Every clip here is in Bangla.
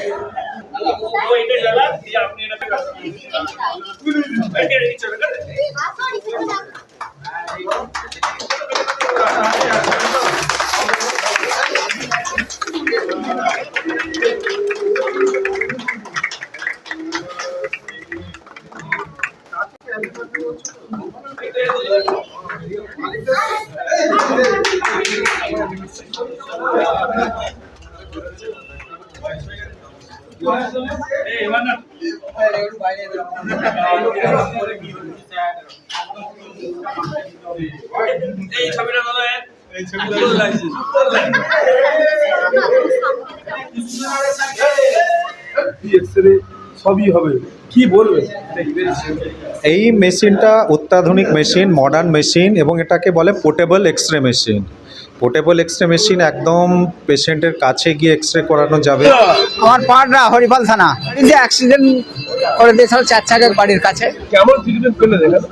वो इधर लगा ये आपने ना बैठे रहिए चलो कर ए সবই হবে কি বলবে এই মেশিনটা অত্যাধুনিক মেশিন মডার্ন মেশিন, এবং এটাকে বলে portable X ray machine portable X ray machine একদম পেশেন্টের কাছে গিয়ে এক্স রে করানো যাবে। আমার পাড়রা হরিপাল থানা। এই যে অ্যাক্সিডেন্ট করে দিয়েছিল চার চারের বাড়ির কাছে। কেমন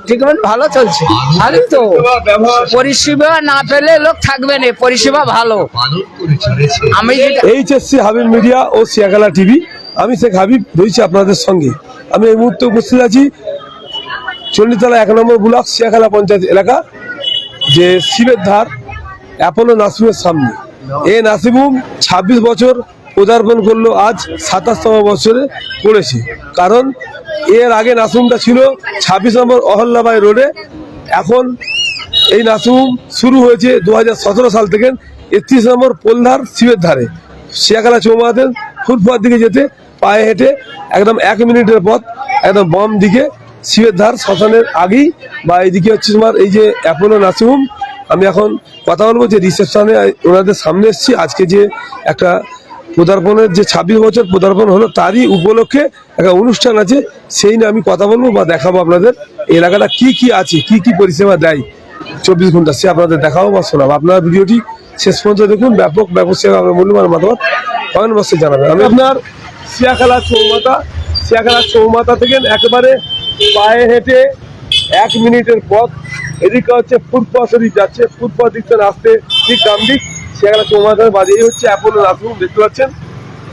ট্রিটমেন্ট ভালো চলছে। ভালোই তো। পরিষেবা না পেলে লোক থাকবে না পরিষেবা ভালো। আমি এইচএসসি হাবিব মিডিয়া ও সিয়াখালা টিভি। আমি শেখ হাবিব রয়েছি আপনাদের সঙ্গে। আমি এই মুহূর্তে উপস্থিত আছি চণ্ডীতলা এক নম্বর ব্লক সিয়াখালা পঞ্চায়েত এলাকা যে শিবের ধার। অ্যাপোলো নাসিমের সামনে। এ নাসিমুম ছাব্বিশ বছর পদার্পণ করল, আজ সাতাশতম বছরে পড়েছে। কারণ এর আগে নাসিমটা ছিল ছাব্বিশ নম্বর অহল্যাবাই রোডে। এখন এই নাসিমুম শুরু হয়েছে দু হাজার সতেরো সাল থেকে একত্রিশ নম্বর পোলধার শিবের ধারে। শিয়াখালা চৌমাতে ফুটপাথ দিকে যেতে পায়ে হেঁটে একদম এক মিনিটের পথ, একদম বাম দিকে শিবের ধার শ্মশানের আগেই বা এইদিকে হচ্ছে তোমার এই যে অ্যাপোলো নার্সিংহোম আমি এখন কথা বলব যে রিসেপশনে ওনাদের সামনে এসেছি। আজকে যে একটা পদার্পণের যে ছাব্বিশ বছর পদার্পণ হলো, তারই উপলক্ষে একটা অনুষ্ঠান আছে। সেই নিয়ে আমি কথা বলব বা দেখাবো আপনাদের। এলাকাটা কি কি আছে, কি কি পরিষেবা দেয় চব্বিশ ঘণ্টা, সে আপনাদের দেখাবো বা শোনাবো। আপনার ভিডিওটি শেষ পর্যন্ত দেখুন। ব্যাপক ব্যাপক সেবা আপনার মূল্যবান মতামত কমেন্ট বক্সে জানাবেন। আমি আপনার শিয়াখালা চৌমাথা শিয়াখালা চৌমাথা থেকে একেবারে পায়ে হেঁটে এক মিনিটের পথ এদিকে হচ্ছে ফুটপাথ দিক যাচ্ছে, ফুটপাথ দিকটা আসতে ঠিক ডান দিক শিয়াখালা চৌমাথার বাজে এই হচ্ছে, অ্যাপোলো নার্সিং দেখতে পাচ্ছেন।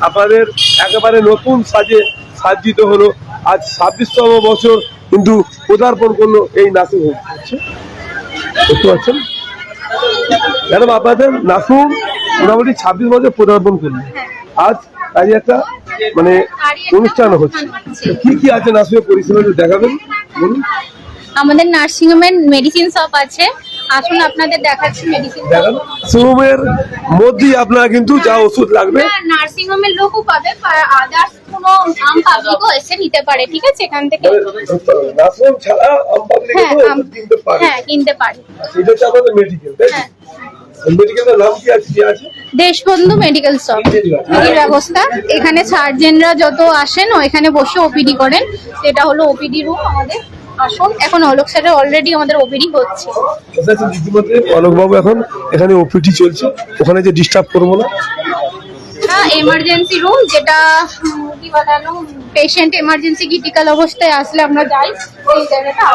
আপনাদের একেবারে নতুন সাজে সাজ্জিত হলো, আজ ছাব্বিশতম বছর কিন্তু পদার্পণ করল এই নার্সিং হোম দেখতে পাচ্ছেন? ম্যাডাম, আপনাদের নাসুম মোটামুটি ছাব্বিশ বছর পদার্পণ করলেন আজ তাই একটা মানে অনুষ্ঠান হচ্ছে। কি কি আছে নাসুমের পরিষেবা দেখাবেন, বলুন। আমাদের নার্সিং হোমের মেডিসিন শপ আছে। আসুন আপনাদের দেখাচ্ছি মেডিসিন নার্সিংহোমের মধ্যেই আপনার কিন্তু যা ওষুধ লাগবে। নার্সিং হোমের লোকও পাবে আদার্স কোনো আম পাবলিকও এসে নিতে পারে ঠিক আছে? এখান থেকে নার্সিংহোম ছাড়া আম পাবলিক হ্যাঁ কিনতে পারে। হ্যাঁ কিনতে পারে। এটা হচ্ছে আমাদের মেডিকেল হ্যাঁ। দেশবন্ধু মেডিকেল শপ এই ব্যবস্থা। এখানে সার্জেনরা যত আসেন ও এখানে বসে ওপিডি করেন। সেটা হলো ওপিডি রুম আমাদের। আসুন। এখন অলোক স্যারের অলরেডি আমাদের ওপিডি হচ্ছে। আচ্ছা, অলোকবাবু এখন এখানে ওপিটি চলছে। ওখানে যে ডিস্টার্ব করব না? এমার্জেন্সি রুম যেটা কি বলানো পেশেন্ট এমার্জেন্সি ক্রিটিক্যাল অবস্থায় আসলে আমরা যাই এই জায়গাটা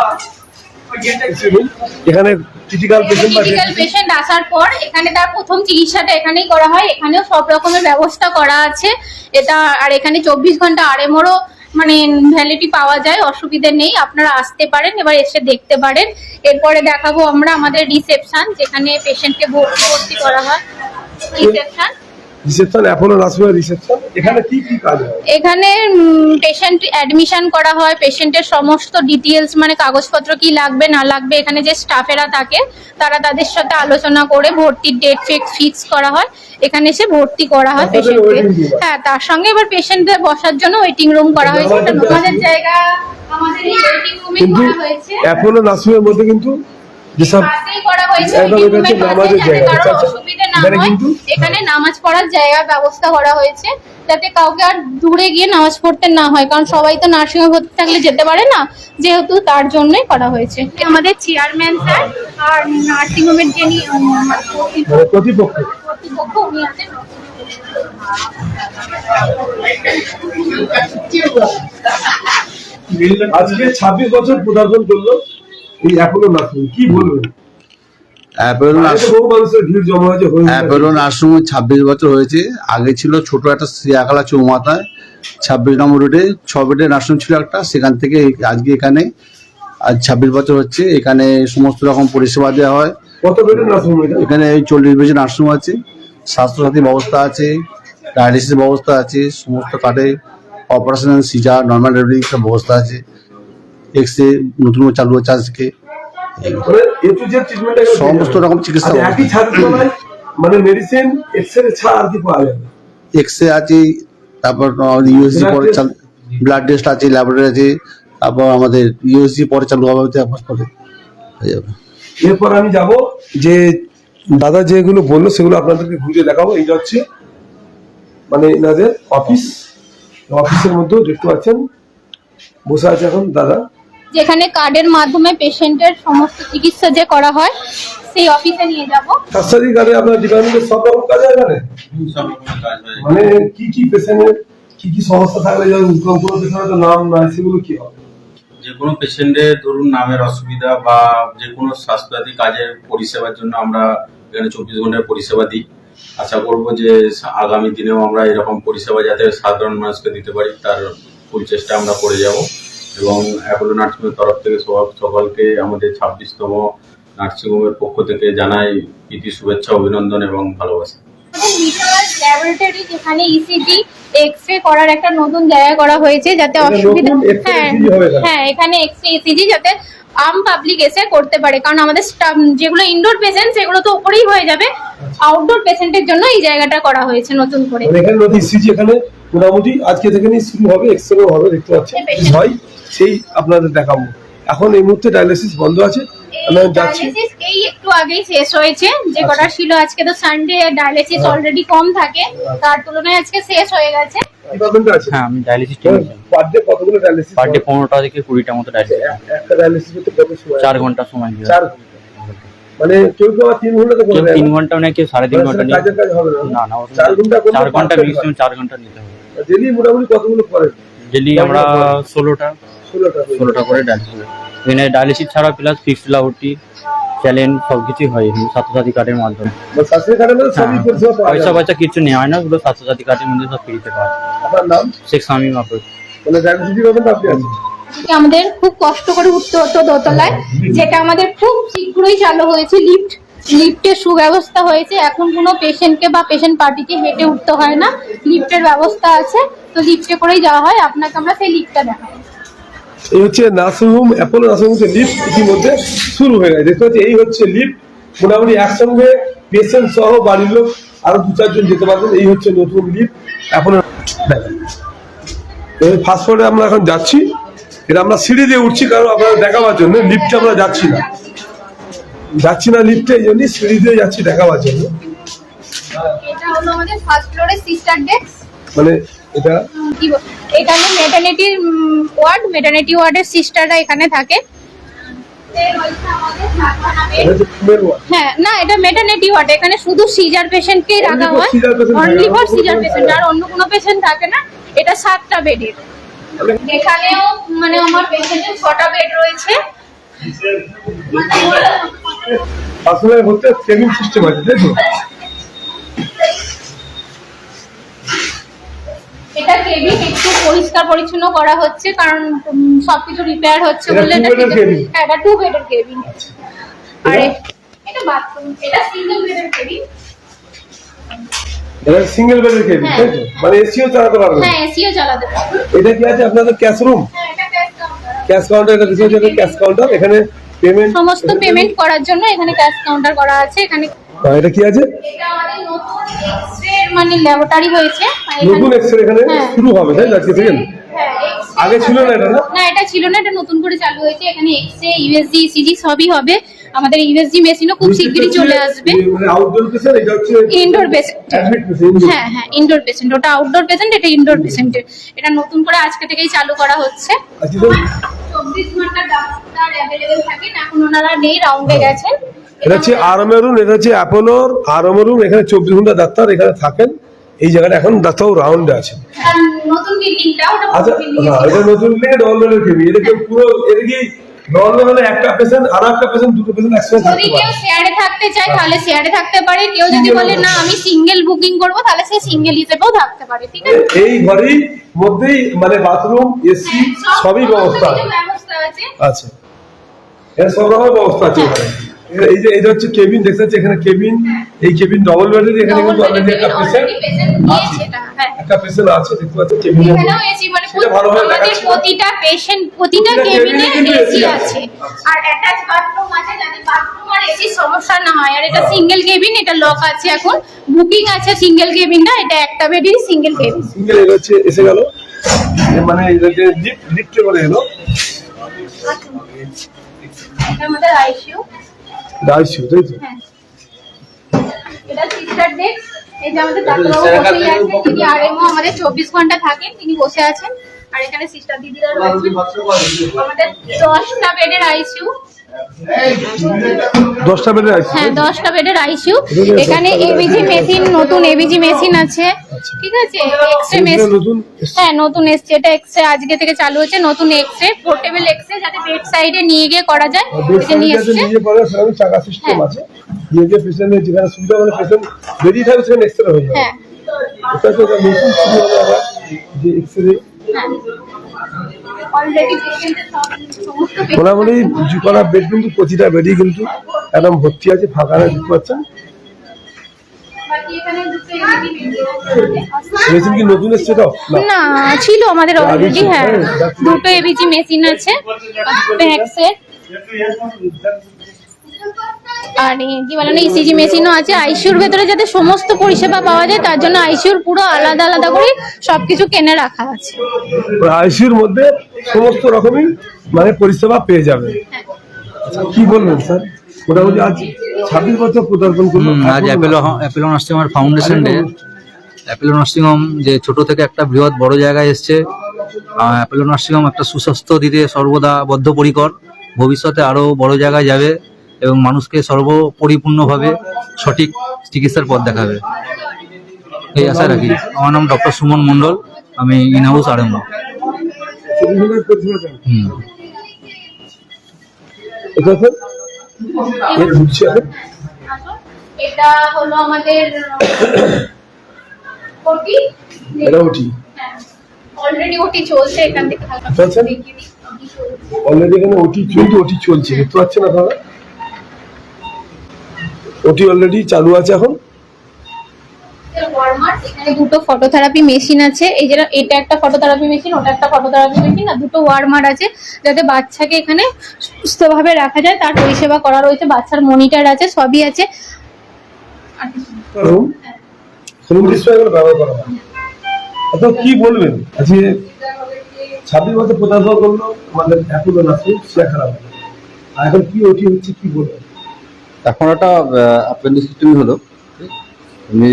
এখানে ক্রিটিক্যাল পেশেন্ট ক্রিটিক্যাল পেশেন্ট আসার পর এখানে তার প্রথম চিকিৎসাটা এখানেই করা হয়। এখানেও সব রকমের ব্যবস্থা করা আছে। এটা আর এখানে চব্বিশ ঘণ্টা আরএমওরও মানে ভ্যালিটি পাওয়া যায় অসুবিধে নেই আপনারা আসতে পারেন এবার এসে দেখতে পারেন। এরপরে দেখাবো আমরা আমাদের রিসেপশন যেখানে পেশেন্টকে ভর্তি ভর্তি করা হয়। রিসেপশন রিসেপশন অ্যাপোলো নার্সিংহোমের রিসেপশন এখানে কি কি কাজ হয়? এখানে পেশেন্ট অ্যাডমিশন করা হয় পেশেন্টের সমস্ত ডিটেলস মানে কাগজপত্র কি লাগবে না লাগবে এখানে যে স্টাফেরা থাকে তারা তাদের সাথে আলোচনা করে ভর্তির ডেট ফিক্স ফিক্স করা হয়। এখানে এসে ভর্তি করা হয় পেশেন্টকে? হ্যাঁ তার সঙ্গে এবার পেশেন্টদের বসার জন্য ওয়েটিং রুম করা হয়েছে। আমাদের জায়গা। আমাদের এই ওয়েটিং রুমে করা হয়েছে। অ্যাপোলো নার্সিংহোমের মধ্যে কিন্তু যেসব পাশেই করা হয়েছে একদম এটা হচ্ছে নামাজের জায়গা, কারও আচ্ছা, এখানে কিন্তু- এখানে নামাজ পড়ার জায়গার ব্যবস্থা করা হয়েছে যাতে কাউকে আর দূরে গিয়ে নামাজ পড়তে না হয় কারণ সবাই তো নার্সিংহোমে ভর্তি থাকলে যেতে পারে না যেহেতু তার জন্যই করা হয়েছে। আমাদের চেয়ারম্যান স্যার আর নার্সিংহোমের যিনি মানে প্রতিপক্ষ উনি আছেন। আজকে ছাব্বিশ বছর পদার্পণ করল। এই অ্যাপোলো নার্সিং কি বলবেন ছাব্বিশ বছর হয়েছে। আগে ছিল ছোট একটা চৌমাথায় ছাব্বিশ নম্বর রোডে ছ বেডের ছিল একটা সেখান থেকে আজকে এখানে আজ ছাব্বিশ বছর হচ্ছে এখানে সমস্ত রকম পরিষেবা দেওয়া হয়। কত বেডের নার্সিং এখানে চল্লিশ বেজে নার্সিং আছে স্বাস্থ্যসাথী ব্যবস্থা আছে ডায়ালিসিস ব্যবস্থা আছে সমস্ত কার্ডে অপারেশন সিজার নর্মাল ডেলিভারি ব্যবস্থা আছে। এক্স রে নতুন চালু হচ্ছে আজকে। মানে সমস্ত রকম চিকিৎসা একই মানে মেডিসিন ছাড়া আর কি পাওয়া যাবে এক্স রে আছে তারপর ইউএসজি Blood পরে ব্লাড টেস্ট আছে ল্যাবরেটরি আছে তারপর আমাদের ইউএসজি পরে চালু হবে হয়ে যাবে। এরপর আমি যাব যে দাদা যেগুলো বলল সেগুলো আপনাদেরকে ঘুরে দেখাবো। এইটা হচ্ছে মানে এনাদের অফিস অফিসের মধ্যেও দেখতে পাচ্ছেন বসে আছে এখন দাদা। যেখানে কার্ডের মাধ্যমে পেশেন্টের সমস্ত চিকিৎসা যে করা হয় সেই অফিসে নিয়ে যাব। স্বাস্থ্যসাথী কার্ডে আপনার ডিপার্টমেন্টের সব রকম কাজ হয় এখানে? মানে কি কি পেশেন্টের কি কি সমস্যা থাকলে যেমন কোনো পেশেন্টের তো নাম নাই সেগুলো কি হবে? যে কোনো পেশেন্টের ধরুন নামের অসুবিধা বা যে কোনো স্বাস্থ্যসাথী কাজের পরিষেবার জন্য আমরা এখানে চব্বিশ ঘণ্টার পরিষেবা দিই। আশা করব যে আগামী দিনেও আমরা এরকম পরিষেবা যাতে সাধারণ মানুষকে দিতে পারি তার ফুল চেষ্টা আমরা করে যাব। এবং অ্যাপোলো নার্সিংয়ের তরফ থেকে সব- সকলকে আমাদের ছাব্বিশতম নার্সিংহোমের পক্ষ থেকে জানাই প্রীতি শুভেচ্ছা অভিনন্দন এবং ভালোবাসা। ল্যাবরেটরি যেখানে ইসিজি এক্স রে করার একটা নতুন জায়গা করা হয়েছে যাতে অসুবিধা হ্যাঁ এখানে? হ্যাঁ এখানে এক্স রে ইসিজি যাতে আম পাবলিক এসে করতে পারে। কারণ আমাদের স্টাফ যেগুলো ইনডোর পেশেন্ট সেগুলো তো উপরেই হয়ে যাবে। আউটডোর পেশেন্টের জন্য এই জায়গাটা করা হয়েছে নতুন করে। এখানে ইসিজি এখানে মোটামুটি আজকে থেকে শুরু হবে এক্সরেও হবে দেখতে পাচ্ছেন. সেই আপনাদের দেখাবো। এখন এই মুহূর্তে ডায়ালিসিস বন্ধ আছে। আমি যাচ্ছি। এই একটু আগেই শেষ হয়েছে। যে কটা ছিল আজকে তো সানডে ডায়ালিসিস অলরেডি কম থাকে। তার তুলনায় আজকে শেষ হয়ে গেছে। ডিপার্টমেন্টে আছে? হ্যাঁ আমি ডায়ালিসিস পার ডে কতগুলো ডায়ালিসিস পার ডে পনেরোটা থেকে কুড়িটা মতো ডায়ালিসিস একটা ডায়ালিসিস করতে কত সময় চার ঘণ্টা সময় চার ঘণ্টা। মানে কেউ কেউ তিন ঘণ্টা তো করে তিন ঘণ্টা নেয় কেউ সাড়ে তিন ঘণ্টা নিয়ে কাজের কাজ হবে না। না না চার ঘণ্টা চার ঘণ্টা perfect চার ঘণ্টা নিতে হবে। ডেলি মোটামুটি কতগুলো করেন ডেলি আমরা ষোলোটা। ষোলোটা করে। এখানে ডায়ালিসিস ছাড়া প্লাস ফিক্সড লাউটি চ্যালেঞ্জ সব কিছুই হয় এখানে স্বাস্থ্যসাথী কার্ডের মাধ্যমে। হ্যাঁ পয়সা পয়সা কিছু নেওয়া হয় না ওগুলো স্বাস্থ্যসাথী কার্ডের মধ্যে সব ফ্রিতে পাওয়া যায়। শেখ আজকে আমাদের খুব কষ্ট করে উঠতে হতো দোতলায়। যেটা আমাদের খুব শীঘ্রই চালু হয়েছে লিফট লিফটের সুব্যবস্থা হয়েছে এখন কোনো পেশেন্টকে বা পেশেন্ট পার্টিকে হেঁটে উঠতে হয় না। লিফটের ব্যবস্থা আছে তো লিফটে করেই যাওয়া হয়। আপনাকে আমরা সেই লিফটটা দেখাই এই হচ্ছে নার্সিংহোম অ্যাপোলো নার্সিংহোম লিফট ইতিমধ্যে শুরু হয়ে গেছে। দেখতে পাচ্ছি এই হচ্ছে লিফট মোটামুটি একসঙ্গে পেশেন্ট সহ বাড়ির লোক আরও দু চারজন যেতে পারবেন। এই হচ্ছে নতুন লিফ্ট অ্যাপোলো ফার্স্ট ফ্লোরে আমরা এখন যাচ্ছি। এটা আমরা সিঁড়ি দিয়ে উঠছি কারণ আপনারা দেখাবার জন্য। লিফটে আমরা যাচ্ছি না। যাচ্ছি না লিফটে এই জন্যই সিঁড়ি দিয়ে যাচ্ছি দেখাবার জন্য। মানে এটা? এখানে মেটার্নিটির ওয়ার্ড মেটার্নিটি ওয়ার্ডের সিস্টাররা এখানে থাকে। হ্যাঁ না এটা মেটার্নিটি ওয়ার্ড এখানে শুধু সিজার পেশেন্টকেই রাখা হয়। অনলি ফর সিজার পেশেন্ট আর অন্য কোনো পেশেন্ট থাকে না এটা সাতটা বেডের এখানেও মানে আমার পেশেন্টের ছটা বেড রয়েছে। আসলে হচ্ছে কেবিন সিস্টেম আছে তাই তো এটা কেবিন একটু পরিষ্কার পরিচ্ছন্ন করা হচ্ছে কারণ সবকিছু রিপেয়ার হচ্ছে বলে এটা? হ্যাঁ এটা টু বেডের কেবিন আর এটা? বাথরুম এটা সিঙ্গেল বেডের কেবিন এটা সিঙ্গেল বেডের কেবিন হ্যাঁ। তাই তো? মানে এসিও চালাতে পারবেন হ্যাঁ এসিও চালাতে পারবে। এটা কি আছে আপনাদের ক্যাশ রুম হ্যাঁ এটা ক্যাশ কাউন্টার ক্যাশ কাউন্টার এটা কিছু ক্যাশ কাউন্টার এখানে পেমেন্ট সমস্ত পেমেন্ট করার জন্য এখানে ক্যাশ কাউন্টার করা আছে এখানে এটা কি আছে? এটা আমাদের নতুন এক্সরে মানে ল্যাবরেটরি হয়েছে। নতুন এক্সরে এখানে হ্যাঁ। শুরু হবে তাই আজকে থেকে? হ্যাঁ, আগে ছিল না এটা না? এটা ছিল না এটা নতুন করে চালু হয়েছে। এখানে এক্সরে ইউএসজি ইসিজি সবই হবে। আমাদের ইউএসজি মেশিনও খুব শিগগিরই চলে আসবে। মানে আউটডোর পেশেন্ট এটা হচ্ছে ইনডোর পেশেন্ট হ্যাঁ হ্যাঁ ইনডোর পেশেন্ট ওটা আউটডোর পেশেন্ট এটা ইনডোর পেশেন্ট এটা নতুন করে আজকে থেকেই চালু করা হচ্ছে। চব্বিশ ঘণ্টা ডাক্তার অ্যাভেলেবেল থাকেন। এখন ওনারা নেই রাউন্ডে গেছেন। এটা হচ্ছে রুম এটা হচ্ছে অ্যাপোলোর। রুম এখানে চব্বিশ ঘণ্টা ডাক্তার এখানে থাকেন। এই জায়গাটা এখন রাউন্ডে আছে আচ্ছা হ্যাঁ এটা নতুন বিল্ডিং এটা অলরেডি কেবি এটা কি পুরো এটা কি নর্মাল হলে একটা পেশেন্ট আর একটা পেশেন্ট দুটো পেশেন্ট থাকতে কেউ পারে। শেয়ারে থাকতে চায় তাহলে শেয়ারে থাকতে পারে। কেউ যদি Single বলে না আমি সিঙ্গেল বুকিং করব তাহলে সে সিঙ্গেল হিসেবেও থাকতে পারে ঠিক আছে? এই ঘরেই মধ্যেই মানে বাথরুম এসি হ্যাঁ, সবই ব্যবস্থা আছে। এর সব রকম ব্যবস্থা আছে এ- এই যে এটা হচ্ছে কেবিন দেখতে পাচ্ছি এখানে কেবিন এই কেবিন ডবল বেডের এখানে কিন্তু অলরেডি একটা পেশেন্ট আছে। একটা পেশেন্ট আছে দেখতে পাচ্ছি কেবিনে মানে সেটা ভালোভাবে আমাদের দেখাচ্ছি। প্রতিটা পেশেন্ট প্রতিটা প্রতিটা কেবিনে এসি আছে। আছে। আর অ্যাটাচ বাথরুম আছে যাতে বাথরুম আর এসি সমস্যা না হয়। আর এটা সিঙ্গেল কেবিন এটা লক আছে এখন। বুকিং আছে সিঙ্গেল কেবিনটা এটা একটা বেডই সিঙ্গেল কেবিন সিঙ্গেল এটা হচ্ছে এসে গেল। মানে এটা যে লিফট লিফটে করে এলো। আমাদের আইসিইউ ডাইসিউ তাই তো? হ্যাঁ। এটা সিস্টার ডেস্ক এই যে আমাদের ডাক্তারবাবু বসেই আছেন তিনি আরএমও আমাদের চব্বিশ ঘণ্টা থাকেন তিনি বসে আছেন। আর এখানে সিস্টার দিদিরা রয়েছেন আমাদের দশটা বেডের দশটা আছে হ্যাঁ দশটা বেডের আইসিইউ এখানে এবিজি মেশিন নতুন এবিজি মেশিন আছে। ঠিক আছে? এক্সরে এইটা মেশিন হ্যাঁ নতুন এসছে। এটা এক্সরে আজকে থেকে চালু হচ্ছে। নতুন X ray portable X ray যাতে বেড সাইডে নিয়ে গিয়ে করা যায়। এটা নিয়ে এসছে। নিয়ে পরে সেখানে চাকা সিস্টেম। আছে। নিয়ে গিয়ে পেশেন্টের যেখানে সুবিধা মানে পেশেন্ট বেরিয়ে থাকবে সেখানে এক্সরে হয়ে যাবে। হ্যাঁ। এটা তো যে এক্সরে মোটামুটি করা বেড কিন্তু প্রতিটা বেডই কিন্তু একদম ভর্তি আছে ফাঁকা দেখতে পাচ্ছেন? দুটো এবিজি মেশিন আছে। কি নতুন এসছে তো? না। ছিল আমাদের অলরেডি হ্যাঁ। হ্যাঁ। দুটো এবিজি মেশিন আছে আর কি বলে না ইসিজি মেশিনও আছে। আইসিউর ভেতরে যাতে সমস্ত পরিষেবা পাওয়া যায় তার জন্য আইসিউর পুরো আলাদা আলাদা করে সবকিছু কিনে রাখা আছে। আইসিউর মধ্যে সমস্ত রকমই মানে পরিষেবা পেয়ে যাবে। আচ্ছা, কি বলবেন স্যার? মোটামুটি আজ ছাব্বিশ বছর পদার্পণ করল। হুম, আজ অ্যাপেলো অ্যাপেলো নার্সিং হোমের foundation day Apollo nursing home যে ছোট থেকে একটা বৃহৎ বড় জায়গায় এসছে অ্যাপেলো নার্সিং হোম একটা সুস্বাস্থ্য দিতে সর্বদা বদ্ধপরিকর। ভবিষ্যতে আরও বড় জায়গায় যাবে। এবং মানুষকে সর্বপরিপূর্ণভাবে সঠিক চিকিৎসার পথ দেখাবে। এই আশা রাখি। আমার নাম ডক্টর সুমন মণ্ডল। আমি ইন হাউস আরম্ভ হুম। এটা হলো আমাদের ওটি। এটা ওটি? অলরেডি ওটি চলছে এখান থেকে হালকা আচ্ছা, আচ্ছা। চলছে অলরেডি এখানে ওটি কিন্তু ওটি চলছে। দেখতে পাচ্ছেন আপনারা? ওটি অলরেডি চালু আছে এখন। ওয়ার্মার এখানে দুটো ফটোথেরাপি মেশিন আছে। এই যে এটা একটা ফটোথেরাপি মেশিন ওটা একটা ফটোথেরাপি মেশিন আর দুটো ওয়ার্মার আছে যাতে বাচ্চাকে এখানে সুস্থভাবে রাখা যায়। তার পরিষেবা করা রয়েছে বাচ্চার মনিটর আছে সবই আছে। আচ্ছা কি বলবেন? আজকে ছাব্বিশ বছর করল আমাদের নার্সিং এখন কি ওটি হচ্ছে কি বলবেন? এখন একটা অ্যাপেন্ডিসিস্টেমি হলো। এমনি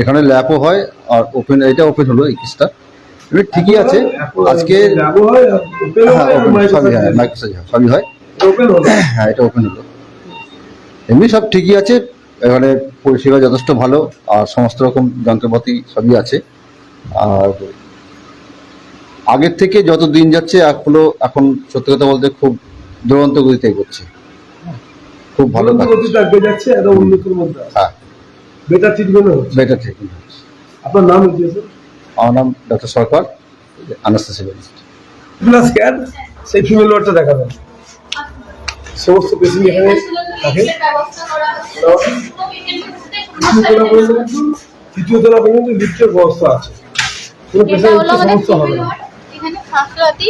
এখানে ল্যাপও হয় আর ওপেন এটা ওপেন হলো এই কেসটা ঠিকই আছে। আজকে ল্যাবও হয় হ্যাঁ। হয় সবই হ্যাঁ সবই হয়। ওপেন হলো। হ্যাঁ এটা ওপেন হলো। এমনি সব ঠিকই আছে। এখানে পরিষেবা যথেষ্ট ভালো। আর সমস্ত রকম যন্ত্রপাতি সবই আছে। আর আগের থেকে যত দিন যাচ্ছে এখনও এখন সত্যি কথা বলতে খুব দুরন্ত গতিতে এগোচ্ছে। খুব ভালো থাকবে যাচ্ছে এত উন্নতির মধ্যে হ্যাঁ। বেটার ট্রিটমেন্ট হচ্ছে। বেটার ট্রিটমেন্ট হচ্ছে। আপনার নাম হচ্ছে আমার নাম doctor Sarkar anaesthesiologist plus scan সেই ফিমেল ওয়ার্ডটা দেখাবেন। সমস্ত পেশেন্ট এখানে থাকে। ব্যবস্থা করা তৃতীয় তলা পর্যন্ত লিফটের ব্যবস্থা আছে। কোনো পেশেন্ট সমস্যা হবে না। ওয়ার্ড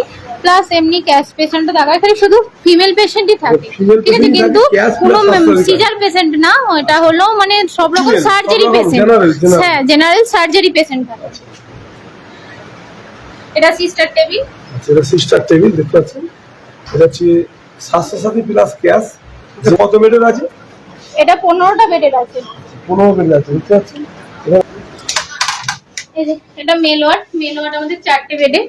প্লাস এমনি ক্যাশ পেশেন্টও থাকা এখানে শুধু ফিমেল পেশেন্টই থাকে। ঠিক আছে? কিন্তু কোনো সিজার পেশেন্ট না এটা হলো মানে সব রকম সার্জারি পেশেন্ট। হ্যাঁ জেনারেল সার্জারি পেশেন্ট থাকে। এটা সিস্টার টেবিল আচ্ছা এটা সিস্টার টেবিল দেখতে পাচ্ছেন। এটা হচ্ছে স্বাস্থ্যসাথী প্লাস ক্যাশ কত বেডের আছে? এটা পনেরোটা বেডের আছে। পনেরো বেডের আছে এই যে এটা মেল ওয়ার্ড মেল ওয়ার্ড আমাদের চারটে বেডে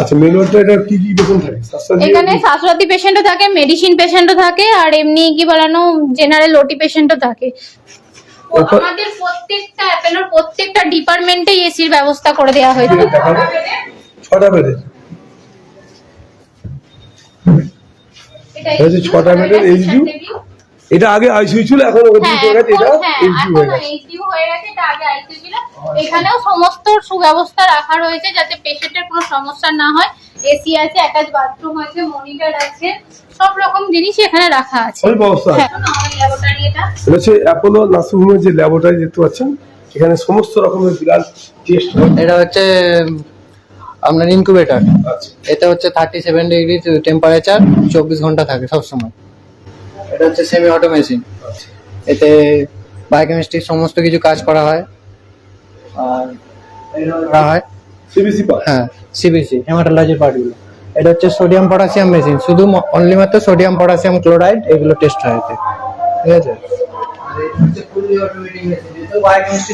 আচ্ছা মেন ওয়ার্ডটা এটা কি কি বেতন থাকে? এখানে স্বাস্থ্যসাথী পেশেন্টও থাকে মেডিসিন পেশেন্টও থাকে আর এমনি কি বলানো জেনারেল ওটি পেশেন্টও থাকে। আমাদের প্রত্যেকটা অ্যাপেলোর প্রত্যেকটা ডিপার্টমেন্টেই এসির ব্যবস্থা করে দেওয়া হয়েছে। ছটা হচ্ছে ছটা বেডের এইচডিউ এটা আগে আইসিইউ ছিল এখন ওদিকে হ্যাঁ, হয়ে গেছে এটা হ্যাঁ, এইচডিউ হয়ে গেছে। HDU হয়ে গেছে, এটা আগে ICU ছিল। এখানেও সমস্ত সুব্যবস্থা রাখা রয়েছে যাতে পেশেন্টের কোনো সমস্যা না হয়। এসি আছে অ্যাটাচ বাথরুম আছে মনিটর আছে সব রকম জিনিস এখানে রাখা আছে। সবই ব্যবস্থা আছে। হ্যাঁ ল্যাবরেটরি এটা। হচ্ছে অ্যাপোলো নার্সিংহোমের যে ল্যাবরেটরি দেখতে পাচ্ছেন এখানে সমস্ত রকমের টেস্ট এটা হচ্ছে আপনার ইনকিউবেটর আচ্ছা। এটা হচ্ছে থার্টি সেভেন ডিগ্রি টেম্পারেচার চব্বিশ ঘণ্টা থাকে সবসময়। এটা হচ্ছে সেমি অটো মেশিন এতে বায়োকেমিস্ট্রির সমস্ত কিছু কাজ করা হয়। আর করা হয় সিবিসি হ্যাঁ সিবিসি হেমাটোলজির পার্টগুলো এটা হচ্ছে সোডিয়াম পটাশিয়াম মেশিন শুধু অনলি মাত্র সোডিয়াম পটাশিয়াম ক্লোরাইড এগুলো টেস্ট হয় এতে। ঠিক আছে?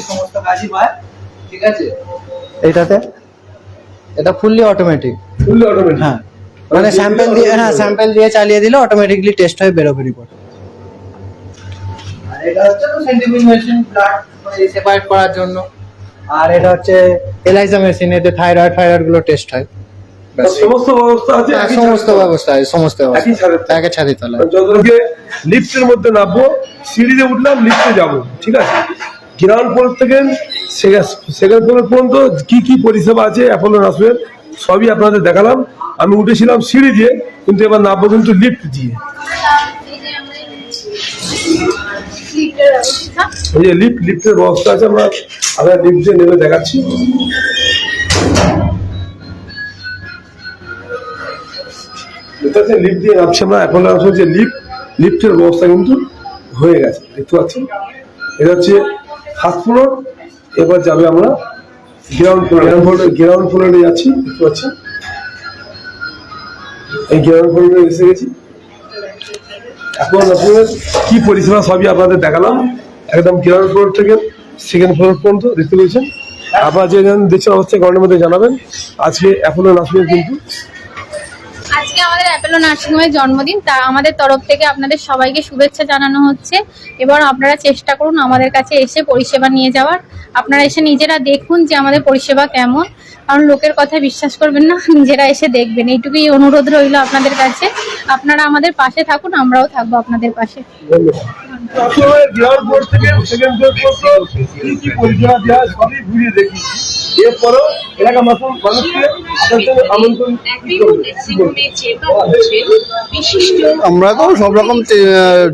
সমস্ত কাজই হয় ঠিক আছে এইটাতে এটা ফুললি অটোমেটিক ফুললি অটোমেটিক হ্যাঁ। মানে স্যাম্পল দিয়ে হ্যাঁ স্যাম্পল দিয়ে চালিয়ে দিলে অটোমেটিকলি টেস্ট হয়ে বেরোবে রিপোর্ট এটা হচ্ছে সেন্টিমিন মেশিন ব্লাড সেপারেট করার জন্য। আর এটা হচ্ছে এলাইজা মেশিন এতে থাইরয়েড ফাইরয়েডগুলো টেস্ট হয়। সমস্ত ব্যবস্থা আছে হ্যাঁ, একই সমস্ত ব্যবস্থা আছে সমস্ত ব্যবস্থা। একে ছাদি তলায়। যতটুকু লিফটের মধ্যে নামবো সিঁড়িতে উঠলাম লিফটে যাব ঠিক আছে? গ্রাউন্ড ফ্লোর থেকে সেকেন্ড ফ্লোর পর্যন্ত কি কি পরিষেবা আছে অ্যাপোলো নার্সিংয়ের সবই আপনাদের দেখালাম। আমি উঠেছিলাম সিঁড়ি দিয়ে কিন্তু এবার নামবো কিন্তু লিফট দিয়ে। এই যে লিফট লিফটের ব্যবস্থা আছে, আমরা আমরা লিফট দিয়ে নেমে দেখাচ্ছি। লিফট দিয়ে নামছি আমরা। এখন যে লিফট লিফটের ব্যবস্থা কিন্তু হয়ে গেছে, দেখতে পাচ্ছেন? এটা হচ্ছে ফার্স্ট ফ্লোর এবার যাবে আমরা গ্রাউন্ড ফ্লোর গ্রাউন্ড ফ্লোরে গ্রাউন্ড ফ্লোরে যাচ্ছি, দেখতে পাচ্ছেন? এই গ্রাউন্ড ফ্লোরে এসে গেছি। এখন কি পরিষেবা সবই আপনাদের দেখালাম। একদম গ্রাউন্ড ফ্লোর থেকে সেকেন্ড ফ্লোর পর্যন্ত দেখতে পেয়েছেন। আপনারা যে দেখছেন, অবশ্যই গণের মধ্যে জানাবেন। আজকে এখনও নার্সিং কিন্তু আজকে আমাদের অ্যাপেলো নার্সিংহোমের জন্মদিন, তা আমাদের তরফ থেকে আপনাদের সবাইকে শুভেচ্ছা জানানো হচ্ছে। এবং আপনারা চেষ্টা করুন আমাদের কাছে এসে পরিষেবা নিয়ে যাওয়ার। আপনারা এসে নিজেরা দেখুন যে আমাদের পরিষেবা কেমন। কারণ লোকের কথা বিশ্বাস করবেন না, নিজেরা এসে দেখবেন। এইটুকুই অনুরোধ রইল আপনাদের কাছে। আপনারা আমাদের পাশে থাকুন, আমরাও থাকব আপনাদের পাশে। এরপরেও মানুষকে আমরা তো সব রকম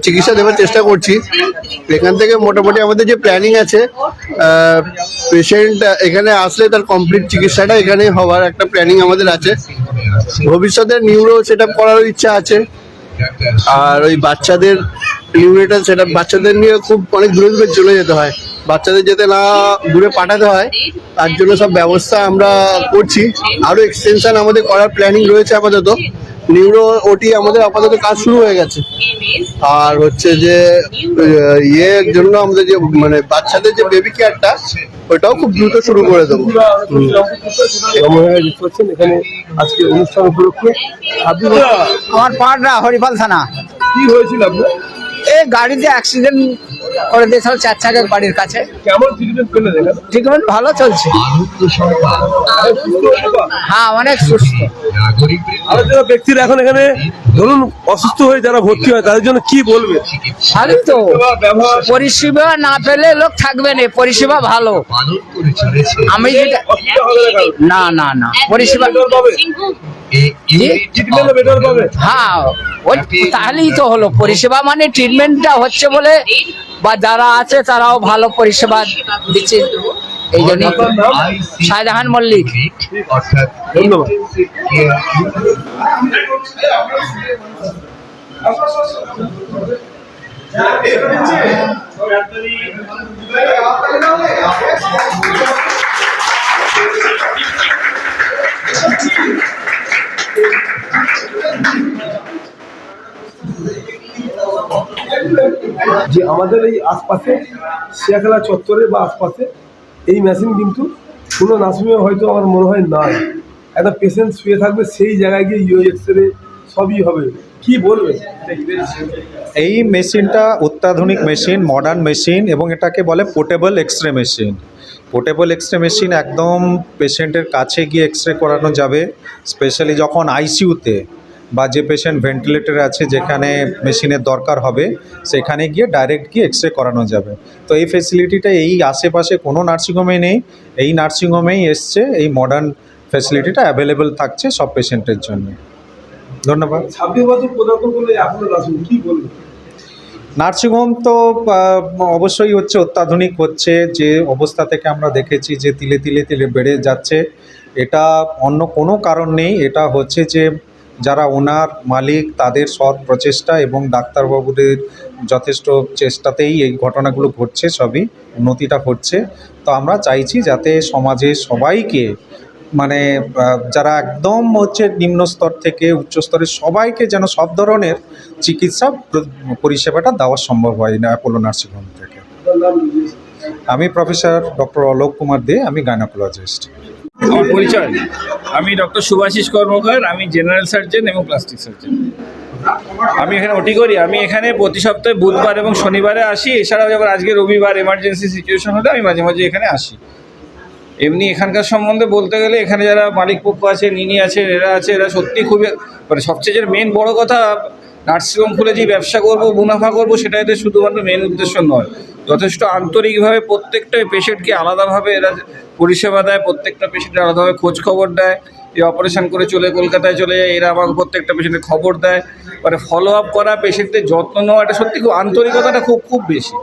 চিকিৎসা দেওয়ার চেষ্টা করছি। এখান থেকে মোটামুটি আমাদের যে প্ল্যানিং আছে পেশেন্ট এখানে আসলে তার কমপ্লিট চিকিৎসাটা এখানে হওয়ার একটা প্ল্যানিং আমাদের আছে। ভবিষ্যতে নিউরো সেট আপ করারও ইচ্ছা আছে। আর ওই বাচ্চাদের নিউরেটাল সেটা বাচ্চাদের নিয়ে খুব অনেক দূরে দূরে চলে যেতে হয়। বাচ্চাদের যাতে না দূরে পাঠাতে হয় তার জন্য সব ব্যবস্থা আমরা করছি। আরও এক্সটেনশন আমাদের করার প্ল্যানিং রয়েছে আপাতত। নিউরো ওটি আমাদের আপাতত কাজ শুরু হয়ে গেছে। আর হচ্ছে যে ইয়ের জন্য আমাদের যে মানে বাচ্চাদের যে বেবি কেয়ারটা ওটাও খুব দ্রুত শুরু করে দেবো। এখানে আজকে অনুষ্ঠান উপলক্ষে আমার পাড়রা হরিপাল থানা। কি হয়েছিল আপনার? এই গাড়িতে অ্যাক্সিডেন্ট করে দিয়েছিল চার চাকার বাড়ির কাছে। কেমন ট্রিটমেন্ট ভালো চলছে। হ্যাঁ অনেক সুস্থ। আরও যারা ব্যক্তিরা এখন এখানে ধরুন অসুস্থ হয়ে যারা ভর্তি হয় তাদের জন্য কি বলবে? ভালোই তো। পরিষেবা না পেলে লোক থাকবে না পরিষেবা ভালো। আমি যেটা না না না। পরিষেবা হ্যাঁ ওই তাহলেই তো হলো। পরিষেবা মানে ট্রিটমেন্টটা হচ্ছে বলে বা যারা আছে তারাও ভালো পরিষেবা দিচ্ছে। এই জন্য শাহজাহান মল্লিক। ধন্যবাদ। যে আমাদের এই আশপাশে শিয়াখালা চত্বরে বা আশপাশে এই মেশিন কিন্তু কোনো নার্সিংহোমে হয়তো আমার মনে হয় নাই। একটা পেশেন্ট শুয়ে থাকবে, সেই জায়গায় গিয়ে ইউ এক্স রে সবই হবে। কি বলবে? এই মেশিনটা অত্যাধুনিক মেশিন মডার্ন মেশিন এবং এটাকে বলে portable X ray machine portable X ray machine একদম পেশেন্টের কাছে গিয়ে এক্স রে করানো যাবে স্পেশালি যখন আইসিইউতে বা যে পেশেন্ট ভেন্টিলেটর আছে যেখানে মেশিনের দরকার হবে, সেখানে গিয়ে ডাইরেক্ট গিয়ে এক্স রে করানো যাবে। তো এই ফেসিলিটিটা এই আশেপাশে কোনো নার্সিংহোমে নেই, এই নার্সিংহোমেই এসছে, এই মডার্ন ফেসিলিটিটা অ্যাভেলেবেল থাকছে সব পেশেন্টের জন্য। ধন্যবাদ। ছাব্বিশ বছর বলবেন নার্সিংহোম তো অবশ্যই হচ্ছে অত্যাধুনিক হচ্ছে। যে অবস্থা থেকে আমরা দেখেছি যে তিলে তিলে তিলে বেড়ে যাচ্ছে। এটা অন্য কোনো কারণ নেই। এটা হচ্ছে যে যারা ওনার মালিক, তাদের সৎ প্রচেষ্টা এবং ডাক্তারবাবুদের যথেষ্ট চেষ্টাতেই এই ঘটনাগুলো ঘটছে সবই, উন্নতিটা হচ্ছে। তো আমরা চাইছি যাতে সমাজে সবাইকে মানে যারা একদম হচ্ছে নিম্ন স্তর থেকে উচ্চ স্তরের সবাইকে যেন সব ধরনের চিকিৎসা পরিষেবাটা দেওয়া সম্ভব হয় না, অ্যাপোলো নার্সিংহোম থেকে। আমি প্রফেসর ডক্টর অলোক কুমার দে, আমি গাইনোকোলজিস্ট। আমার পরিচয়, আমি ডক্টর সুভাষিস কর্মকার, আমি জেনারেল সার্জন এবং প্লাস্টিক সার্জন। আমি এখানে ওটি করি, আমি এখানে প্রতি সপ্তাহে বুধবার এবং শনিবারে আসি, এছাড়াও যখন আজকে রবিবার এমার্জেন্সি সিচুয়েশন হলে আমি মাঝে মাঝে এখানে আসি। এমনি এখানকার সম্বন্ধে বলতে গেলে এখানে যারা মালিক পক্ষ আছে, নিনি আছে, এরা আছে, এরা সত্যি খুবই মানে সবচেয়ে যে মেন বড় কথা, নার্সিংহোম খুলে যে ব্যবসা করব, মুনাফা করব, সেটা এদের শুধুমাত্র মেন উদ্দেশ্য নয়। যথেষ্ট আন্তরিকভাবে প্রত্যেকটা পেশেন্টকে আলাদাভাবে এরা পরিষেবা দেয়, প্রত্যেকটা পেশেন্টের আলাদাভাবে খোঁজ খবর দেয়। এই অপারেশন করে চলে কলকাতায় চলে যায়, এরা আমাকে প্রত্যেকটা পেশেন্টের খবর দেয়। মানে ফলো আপ করা পেশেন্টের যত্ন নেওয়া এটা সত্যি খুব, আন্তরিকতাটা খুব খুব বেশি।